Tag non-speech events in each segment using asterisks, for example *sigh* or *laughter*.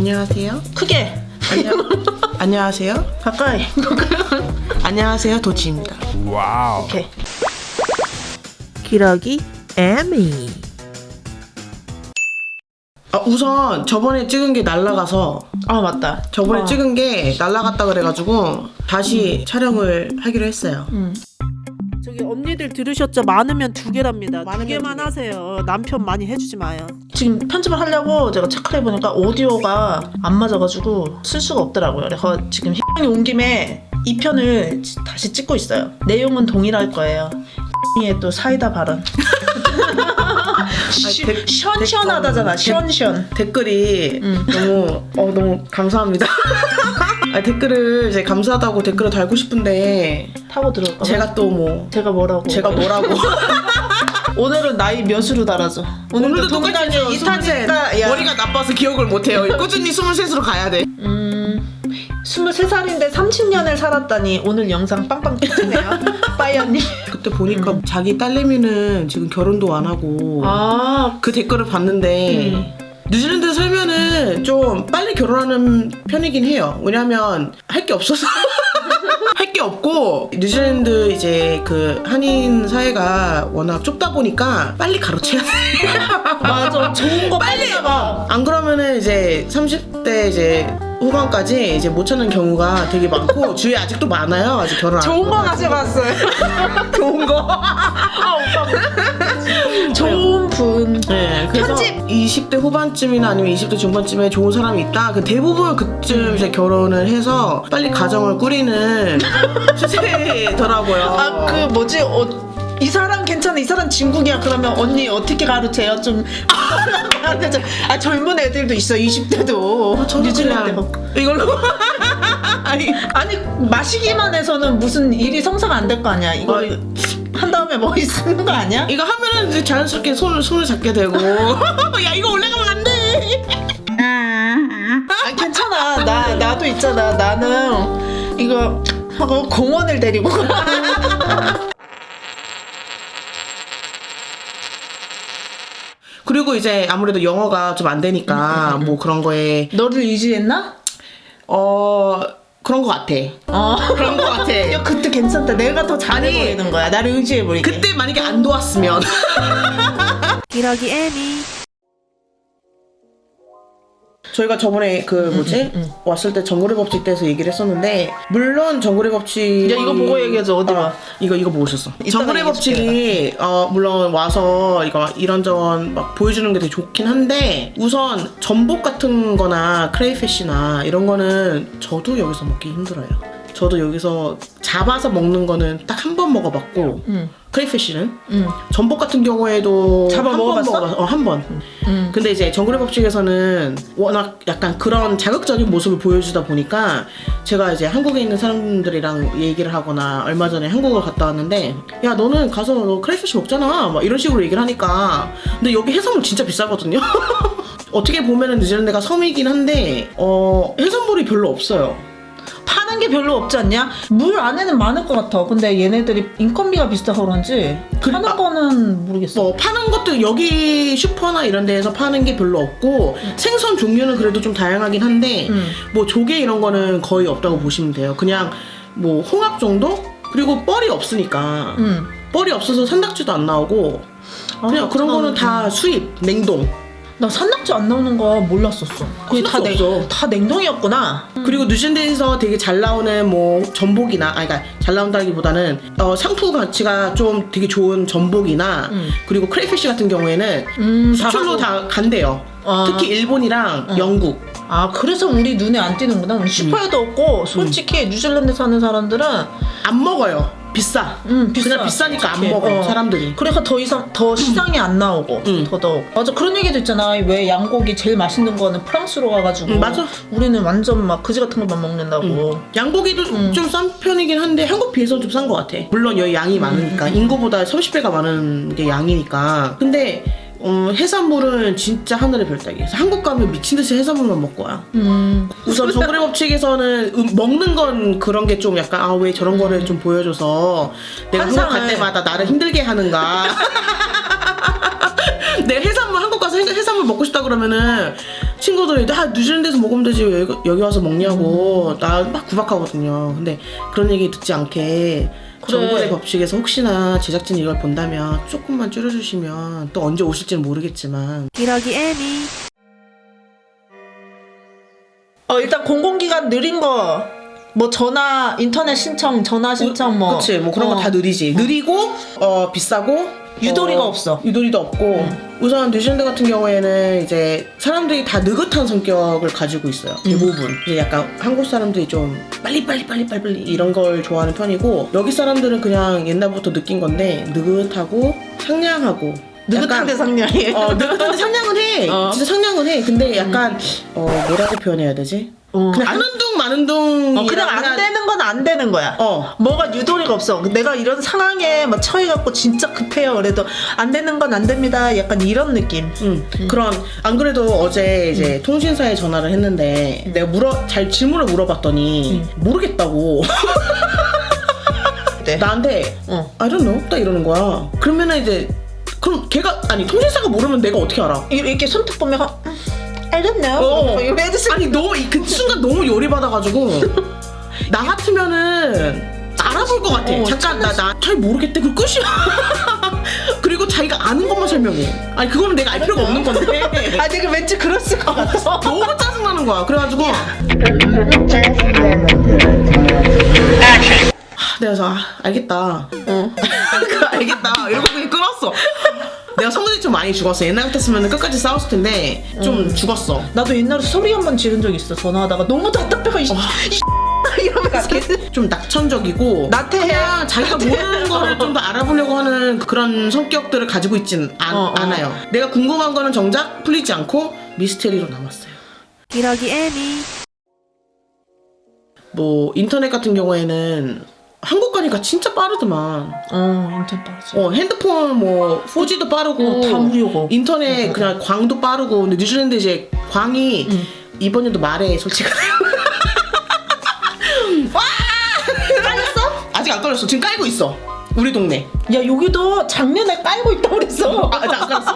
안녕하세요. 크게 안녕. 안녕하세요. 가까이 안녕하세요. 도치입니다. 와우. 오케이 기러기 에미 아, 우선 저번에 찍은 게 날라가서 아 맞다 저번에 어. 찍은 게 날라갔다 그래가지고 다시 촬영을 하기로 했어요. 음. 언니들 들으셨죠? 많으면 두 개랍니다. 두 많으면 개만 두 개. 하세요. 남편 많이 해주지 마요. 지금 편집을 하려고 제가 체크를 해보니까 오디오가 안 맞아가지고 쓸 수가 없더라고요 그래서 지금 희망이 온 김에 이 편을 지- 다시 찍고 있어요 내용은 동일할 거예요 희망이의 또 사이다 발언 시- 백- 시원시원하다잖아 백- 시원시원 댓글이 음. 너무 어 너무 감사합니다. *laughs* 아, 댓글을 이제 감사하다고 댓글을 달고 싶은데 타고 들어올까 봐. 제가 또 뭐 제가 뭐라고 제가 뭐라고 *laughs* 오늘은 나이 몇으로 달아줘 오늘도 동일하게 똑같아요. 이타니까 야. 머리가 나빠서 기억을 못해요. 꾸준히 23으로 가야 돼. 음 23살인데 30년을 살았다니 오늘 영상 빵빵 터지네요 *laughs* 빠이언니 그때 보니까 자기 딸내미는 지금 결혼도 안 하고 아 그 댓글을 봤는데 음. 뉴질랜드 살면은 좀 빨리 결혼하는 편이긴 해요. 왜냐면 할 게 없어서. *laughs* 할게 없고 뉴질랜드 이제 그 한인 사회가 워낙 좁다 보니까 빨리 가로채야 돼. *laughs* 맞아 좋은 거 빨리 해봐 안 그러면은 이제 30대 이제 후반까지 이제 못 찾는 경우가 되게 많고 *laughs* 주위에 아직도 많아요. 아직 결혼 안 좋은 거. 가져갔어요 *laughs* 좋은 거. 아 오빠 좋은 분 네, 그래서 편집! 20대 후반쯤이나 아니면 20대 중반쯤에 좋은 사람이 있다. 그 대부분 그쯤 이제 결혼을 해서 빨리 가정을 꾸리는 *laughs* 추세더라고요. 아 그 뭐지? 어, 이 사람 괜찮아. 이 사람 진국이야. 그러면 언니 어떻게 가르쳐요? 좀 *laughs* 아 젊은 애들도 있어. 20대도. 저는 뉴질랜드 그냥 가 이걸로. *laughs* 아니 아니 마시기만 해서는 무슨 일이 성사가 안 될 거 아니야. 이거 한 다음에 뭐 쓰는 거 아니야? 이거 하면은 이제 자연스럽게 손을 손을 잡게 되고 *laughs* 야 이거 올라가면 안 돼. 아니 괜찮아 나 나도 있잖아 나는 이거 하고 공원을 데리고 가. *laughs* 그리고 이제 아무래도 영어가 좀 안 되니까 뭐 그런 거에 너를 의지했나? 어 그런 거 같아. 어. 그런 거 같아. 야, 그때 괜찮다. 내가 더 잘해 아니, 보이는 거야. 나를 의지해 버리게. 그때 만약에 안 도왔으면. *laughs* 기러기 에미 저희가 저번에 그 뭐지? 왔을 때 정글의 법칙 때서 얘기를 했었는데 물론 정글의 법칙 야, 이거 보고 얘기하자, 어디 봐. 이거 이거 보고 있었어. 이따가 정글의 법칙이 어 물론 와서 이거 이런저런 막 보여주는 게 되게 좋긴 한데 우선 전복 같은 거나 크레이피쉬나 이런 거는 저도 여기서 먹기 힘들어요. 저도 여기서 잡아서 먹는 거는 딱 한 번 먹어봤고 응. 크레이피쉬는 응. 전복 같은 경우에도 잡아 먹어봤어? 먹어봤- 어, 한 번. 응. 근데 이제 정글의 법칙에서는 워낙 약간 그런 자극적인 모습을 보여주다 보니까 제가 이제 한국에 있는 사람들이랑 얘기를 하거나 얼마 전에 한국을 갔다 왔는데 야 너는 가서 너 크레이피쉬 먹잖아 막 이런 식으로 얘기를 하니까 근데 여기 해산물 진짜 비싸거든요 *laughs* 어떻게 보면은 뉴질랜드가 섬이긴 한데 어 해산물이 별로 없어요 파는 게 별로 없지 않냐? 물 안에는 많을 것 같아. 근데 얘네들이 인건비가 비싸서 그런지 그- 파는 아, 거는 모르겠어. 뭐 파는 것도 여기 슈퍼나 이런 데에서 파는 게 별로 없고 생선 종류는 그래도 좀 다양하긴 한데 음. 뭐 조개 이런 거는 거의 없다고 보시면 돼요. 그냥 뭐 홍합 정도? 그리고 뻘이 없으니까 응. 뻘이 없어서 산낙지도 안 나오고 아, 그냥 그런 거는 다 수입 냉동 나 산낙지 안 나오는 거 몰랐었어. 그게 다, 없어. 다 냉동이었구나. 그리고 뉴질랜드에서 되게 잘 나오는 뭐 전복이나 아니 그러니까 잘 나온다기보다는 어, 상품 가치가 좀 되게 좋은 전복이나 음. 그리고 크레이피쉬 같은 경우에는 음, 수출로 다다 간대요. 아. 특히 일본이랑 영국 아 그래서 우리 눈에 안 띄는구나. 우리 슈퍼에도 없고 솔직히 뉴질랜드 사는 사람들은 안 먹어요. 비싸. 음, 비싸. 그냥 비싸니까 안 솔직히. 먹어 어. 사람들이. 그래서 더 이상 더 시장이 안 나오고 음. 더더욱 맞아 그런 얘기도 있잖아 왜 양고기 제일 맛있는 거는 프랑스로 가가지고 음, 맞아. 우리는 완전 막 그지 같은 것만 먹는다고 양고기도 음. 좀싼 편이긴 한데 한국 비해서는 좀싼 것 같아. 물론 여기 양이 음, 많으니까 인구보다 30배가 많은 게 양이니까. 근데 어, 해산물은 진짜 하늘의 별따기. 한국 가면 미친 듯이 해산물만 먹고 와. 음. 우선 정글의 법칙에서는 음, 먹는 건 그런 게 좀 약간 아 왜 저런 거를 좀 보여줘서 내가 한국 갈 환상을. 때마다 나를 힘들게 하는가 *laughs* 내가 해산물 한국 가서 해- 해산물 먹고 싶다 그러면은 친구들이 나 뉴질랜드에서 먹으면 되지 왜 여기- 여기 와서 먹냐고 나 막 구박하거든요. 근데 그런 얘기 듣지 않게 정부의 법칙에서 혹시나 제작진 이걸 본다면 조금만 줄여주시면 또 언제 오실지는 모르겠지만. 기러기 애니. 어 일단 공공기관 느린 거. 뭐 전화 인터넷 신청 전화 신청 뭐. 그치 뭐 그런 거다 어. 느리지. 느리고 어 비싸고 유도리가 어, 없어. 유도리도 없고 우선 뉴질랜드 같은 경우에는 이제 사람들이 다 느긋한 성격을 가지고 있어요 대부분. 이제 약간 한국 사람들이 좀 빨리 빨리 빨리 빨리 빨리 이런 걸 좋아하는 편이고 여기 사람들은 그냥 옛날부터 느낀 건데 느긋하고 상냥하고 느긋한데 상냥해. 어 느긋한데 상냥은 해. *laughs* 어. 진짜 상냥은 해. 근데 약간 어 뭐라고 표현해야 되지 어, 그냥 안- 하는 둥 마는 둥 어, 그냥 안 되는 건 안 되는 거야. 어 뭐가 유도리가 없어. 내가 이런 상황에 막 처해갖고 진짜 급해요. 그래도 안 되는 건 안 됩니다. 약간 이런 느낌. 음, 그런 안 그래도 어제 이제 통신사에 전화를 했는데 내가 물어 잘 질문을 물어봤더니 모르겠다고 *laughs* 네. 나한테 어. I don't know 딱 이러는 거야. 그러면은 이제 그럼 걔가 아니 통신사가 모르면 내가 어떻게 알아? 이- 이렇게 손톱 보면 하- Don't know. 어. 이거 해주시 아니 너무 이- 그 순간 너무 열이 받아가지고 *laughs* 나 같으면은 알아볼 것 같아. 어, 잠깐 나 나 잘 모르겠대. 그 끝이야. *laughs* 그리고 자기가 아는 것만 설명해. 아니 그거는 내가 알 필요가 없는 건데. 아 내가 왠지 그랬을 것 같아. 너무 짜증나는 거야. 그래가지고 하, 내가 서 아, 알겠다. 어. *laughs* 그 알겠다. 이러고 그냥 끊었어. 내가 성질이 좀 많이 죽었어. 옛날 같았으면 끝까지 싸웠을 텐데 좀 죽었어. 나도 옛날에 소리 한 번 지른 적 있어. 전화하다가 너무 답답해가 이, 이 *laughs* 이러면서 좀 낙천적이고 나태해. 그냥 자기가 모르는 거를 좀 더 알아보려고 하는 그런 성격들을 가지고 있진 않, 어, 어. 않아요. 내가 궁금한 거는 정작 풀리지 않고 미스테리로 남았어요. 기러기 애니 뭐 인터넷 같은 경우에는 한국 가니까 진짜 빠르더만. 어 인터넷 빠르지. 어 핸드폰 뭐 4G도 빠르고 어, 다 무료고. 인터넷 그냥 광도 빠르고 근데 뉴질랜드 이제 광이 응. 이번 연도 말에 솔직히 *laughs* 와 깔렸어? 아직 안 깔렸어 지금 깔고 있어 우리 동네 야 여기도 작년에 깔고 있다고 그랬어. 아, 아직 안 깔았어?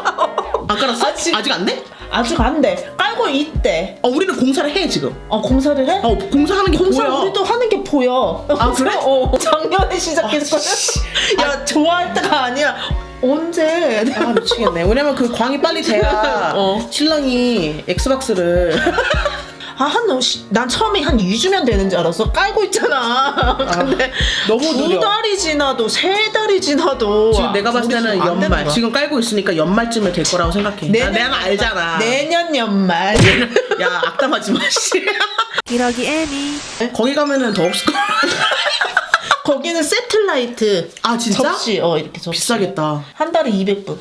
안 깔았어? *laughs* 아직- 아직 안 돼? 아직 안 돼. 깔고 있대. 어 우리는 공사를 해 지금 어 공사를 해? 어 공사하는 게 공사 보여 우리도 하는 게 보여. 아, 그래? 어 작년에 시작했어. 야 좋아할 때가 아니야. 언제? 아 미치겠네 왜냐면 그 광이 빨리 돼야 *laughs* 어. 신랑이 엑스박스를 아한난 처음에 한 2주면 되는 줄 알았어. 깔고 있잖아. *laughs* 근데 너무 두 느려. 달이 지나도 세 달이 지나도 지금 내가 봤을 우리 때는 지금 안 되는 연말 거야. 지금 깔고 있으니까 연말쯤에 될 거라고 생각해 나, 내가 알잖아 내년 연말. 야 악담하지 마 씨. *laughs* 기러기 애니 거기 가면은 더 없을 거야 *laughs* 거기는 세틀라이트 아 진짜? 접시 어 이렇게 접시 비싸겠다 한 달에 200불.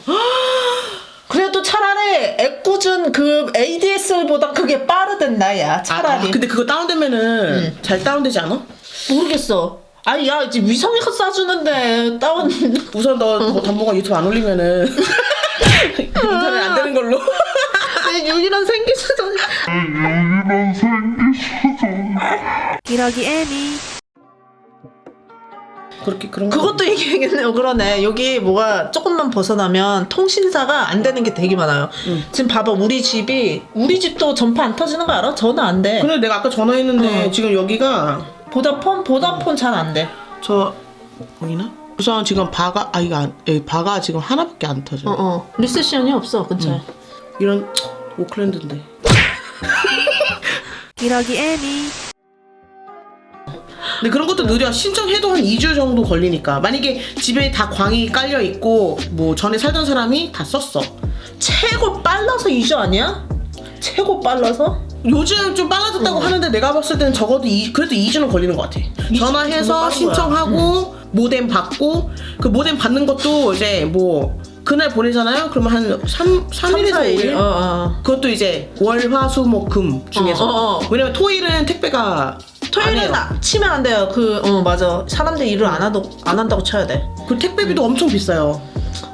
차라리 애꿎은 그 ADSL보다 그게 빠르든 나야 차라리. 아, 근데 그거 다운되면은 잘 다운되지 않아? 모르겠어. 아니 야 이제 위성이가 싸주는데 다운. *laughs* 우선 너뭐 담보가 유튜브 안 올리면은 *laughs* 인터넷 안 되는 걸로. 내 유일한 생기수도 기러기 애니 그렇게 그런 거 그것도 얘기하겠네요. 그러네. 여기 뭐가 조금만 벗어나면 통신사가 안 되는 게 되게 많아요. 응. 지금 봐봐 우리 집이 우리 집도 전파 안 터지는 거 알아? 전화 안 돼. 근데 내가 아까 전화했는데 어. 지금 여기가 보다폰 보다폰 잘 안 돼. 저 보이나? 우선 지금 바가 아 이거 안, 여기 바가 지금 하나밖에 안 터져. 어 어. 리세션이 없어 근처에. 이런 오클랜드인데. 기러기 애니 근데 그런 것도 느려. 신청해도 한 2주 정도 걸리니까. 만약에 집에 다 광이 깔려 있고 뭐 전에 살던 사람이 다 썼어. 최고 빨라서 2주 아니야? 최고 빨라서? 요즘 좀 빨라졌다고 하는데 내가 봤을 때는 적어도 이, 그래도 2주는 걸리는 것 같아. 전화해서. 신청하고 모뎀 받고 그 모뎀 받는 것도 이제 뭐 그날 보내잖아요. 그러면 한 3, 3일에서 5일? 어, 어. 그것도 이제 월, 화, 수, 목, 금 중에서. 어, 어, 어. 왜냐면 토일은 택배가 토요일은. 아, 치면 안 돼요. 그, 어, 맞아. 사람들이 일을 안, 하도, 안 한다고 쳐야 돼. 그 택배비도 엄청 비싸요.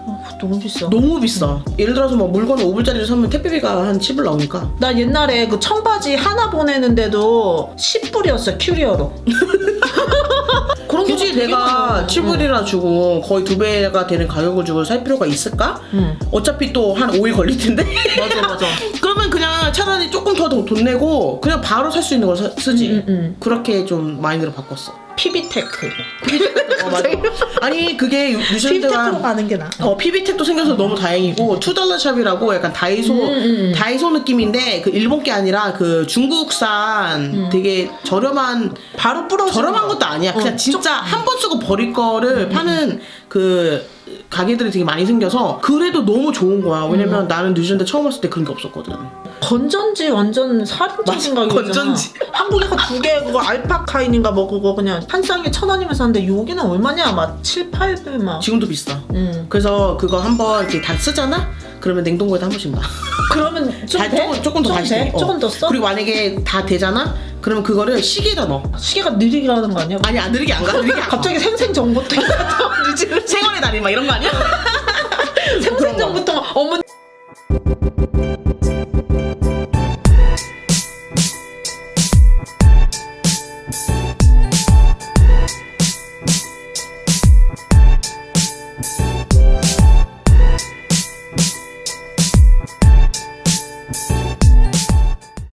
어, 너무 비싸. 너무 비싸. 예를 들어서 뭐 물건 5불짜리를 사면 택배비가 한 10불 나오니까. 나 옛날에 그 청바지 하나 보내는데도 10불이었어, 큐리어로. *laughs* 그런 굳이 되게 내가 많아. 7불이나 주고 거의 두 배가 되는 가격을 주고 살 필요가 있을까? 응. 어차피 또 한 5일 걸릴 텐데. 맞아 맞아. *laughs* 그러면 그냥 차라리 조금 더 돈 내고 그냥 바로 살 수 있는 걸 사- 쓰지. 응, 응. 그렇게 좀 마인드를 바꿨어. 피비테크. *laughs* 어, 맞아. 아니 그게 피비테크로 뉴질랜드가 가는 게 나아. 어, 피비텍도 생겨서 너무 다행이고 투달러 샵이라고 약간 다이소 음, 음. 다이소 느낌인데 그 일본 게 아니라 그 중국산 되게 저렴한 바로 부러져. 저렴한 것도 아니야. 그냥 어, 진짜 한 번 쓰고 버릴 거를 파는 그 가게들이 되게 많이 생겨서 그래도 너무 좋은 거야. 왜냐면 나는 뉴질랜드 처음 왔을 때 그런 게 없었거든. 건전지 완전 살인적인 맞아, 가격이잖아. 건전지. 한국에서 두개 그거 알파카인인가 뭐 그거 그냥 한 쌍에 천 원이면 샀는데 여기는 얼마냐 막 7, 8배 막. 지금도 비싸. 음. 그래서 그거 한번 이렇게 다 쓰잖아? 그러면 냉동고에다 한 번씩 놔. 그러면 *laughs* 좀 다 돼? 조금, 조금 더 좀 다시 돼? 돼. 어. 조금 더 써? 그리고 만약에 다 되잖아? 그러면 그거를 시계에다 넣어. 시계가 느리게 가는 거 아니야? 아니 안 느리게 안 가. 느리게 안 가. 갑자기 생생정보부터 뉴질랜드 생활의 달인 막 이런 거 아니야? 생생정보부터 어머